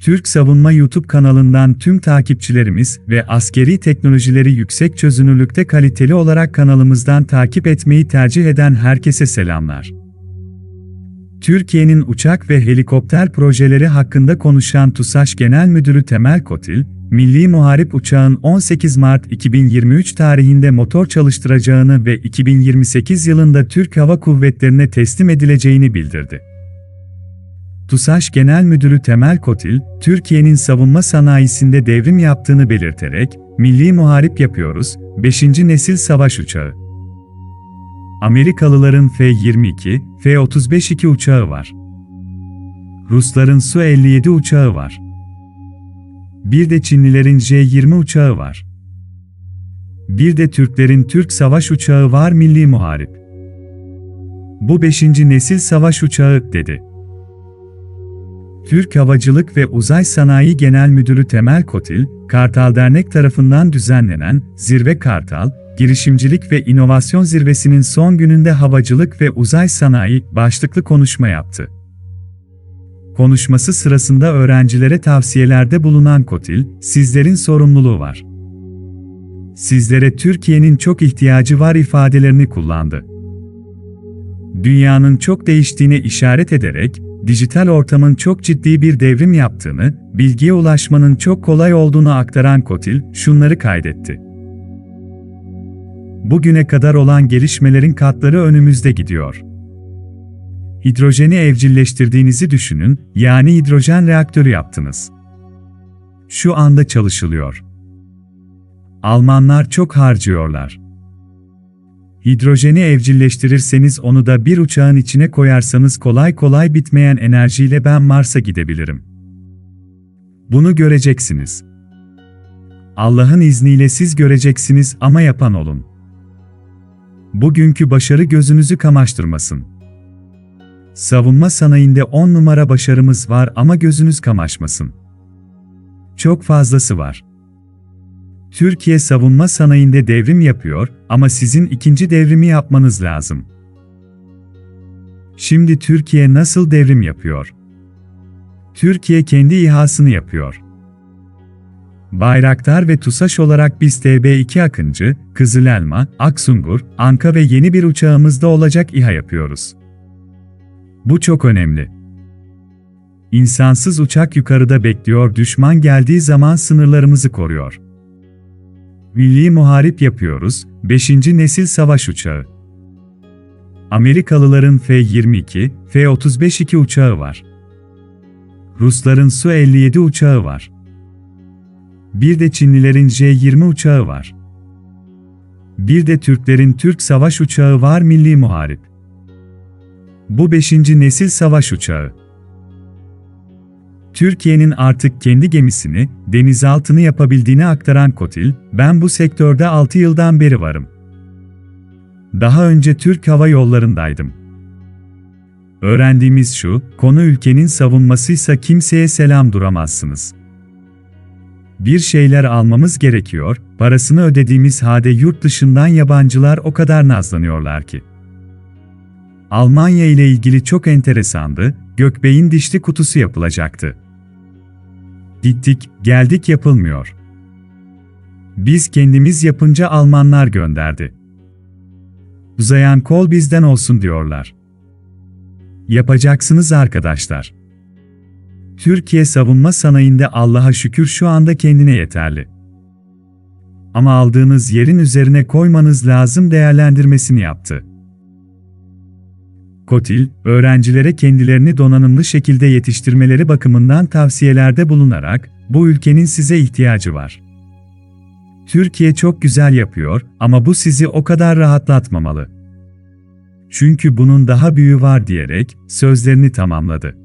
Türk Savunma YouTube kanalından tüm takipçilerimiz ve askeri teknolojileri yüksek çözünürlükte kaliteli olarak kanalımızdan takip etmeyi tercih eden herkese selamlar. Türkiye'nin uçak ve helikopter projeleri hakkında konuşan TUSAŞ Genel Müdürü Temel Kotil, Milli Muharip Uçağın 18 Mart 2023 tarihinde motor çalıştıracağını ve 2028 yılında Türk Hava Kuvvetleri'ne teslim edileceğini bildirdi. TUSAŞ Genel Müdürü Temel Kotil, Türkiye'nin savunma sanayisinde devrim yaptığını belirterek, Milli Muharip yapıyoruz, 5. nesil savaş uçağı. Amerikalıların F-22, F-35-2 uçağı var. Rusların Su-57 uçağı var. Bir de Çinlilerin J-20 uçağı var. Bir de Türklerin Türk savaş uçağı var Milli Muharip. Bu 5. nesil savaş uçağı, dedi. Türk Havacılık ve Uzay Sanayi Genel Müdürü Temel Kotil, Kartal Dernek tarafından düzenlenen Zirve Kartal, Girişimcilik ve İnovasyon Zirvesi'nin son gününde havacılık ve uzay sanayi başlıklı konuşma yaptı. Konuşması sırasında öğrencilere tavsiyelerde bulunan Kotil, sizlerin sorumluluğu var. Sizlere Türkiye'nin çok ihtiyacı var ifadelerini kullandı. Dünyanın çok değiştiğine işaret ederek, dijital ortamın çok ciddi bir devrim yaptığını, bilgiye ulaşmanın çok kolay olduğunu aktaran Kotil, şunları kaydetti. Bugüne kadar olan gelişmelerin katları önümüzde gidiyor. Hidrojeni evcilleştirdiğinizi düşünün, yani hidrojen reaktörü yaptınız. Şu anda çalışılıyor. Almanlar çok harcıyorlar. Hidrojeni evcilleştirirseniz onu da bir uçağın içine koyarsanız kolay kolay bitmeyen enerjiyle ben Mars'a gidebilirim. Bunu göreceksiniz. Allah'ın izniyle siz göreceksiniz ama yapan olun. Bugünkü başarı gözünüzü kamaştırmasın. Savunma sanayinde 10 numara başarımız var ama gözünüz kamaşmasın. Çok fazlası var. Türkiye savunma sanayinde devrim yapıyor ama sizin ikinci devrimi yapmanız lazım. Şimdi Türkiye nasıl devrim yapıyor? Türkiye kendi İHA'sını yapıyor. Bayraktar ve TUSAŞ olarak biz TB2 Akıncı, Kızılelma, Aksungur, Anka ve yeni bir uçağımızda olacak İHA yapıyoruz. Bu çok önemli. İnsansız uçak yukarıda bekliyor düşman geldiği zaman sınırlarımızı koruyor. Milli Muharip yapıyoruz, 5. nesil savaş uçağı. Amerikalıların F-22, F-35-2 uçağı var. Rusların Su-57 uçağı var. Bir de Çinlilerin J-20 uçağı var. Bir de Türklerin Türk savaş uçağı var Milli Muharip. Bu 5. nesil savaş uçağı. Türkiye'nin artık kendi gemisini, denizaltını yapabildiğini aktaran Kotil, ben bu sektörde 6 yıldan beri varım. Daha önce Türk Hava Yolları'ndaydım. Öğrendiğimiz şu, konu ülkenin savunmasıysa kimseye selam duramazsınız. Bir şeyler almamız gerekiyor, parasını ödediğimiz halde yurt dışından yabancılar o kadar nazlanıyorlar ki. Almanya ile ilgili çok enteresandı, Gökbey'in dişli kutusu yapılacaktı. Gittik, geldik yapılmıyor. Biz kendimiz yapınca Almanlar gönderdi. Uzayan kol bizden olsun diyorlar. Yapacaksınız arkadaşlar. Türkiye savunma sanayinde Allah'a şükür şu anda kendine yeterli. Ama aldığınız yerin üzerine koymanız lazım değerlendirmesini yaptı. Kotil, öğrencilere kendilerini donanımlı şekilde yetiştirmeleri bakımından tavsiyelerde bulunarak, bu ülkenin size ihtiyacı var. Türkiye çok güzel yapıyor ama bu sizi o kadar rahatlatmamalı. Çünkü bunun daha büyüğü var diyerek sözlerini tamamladı.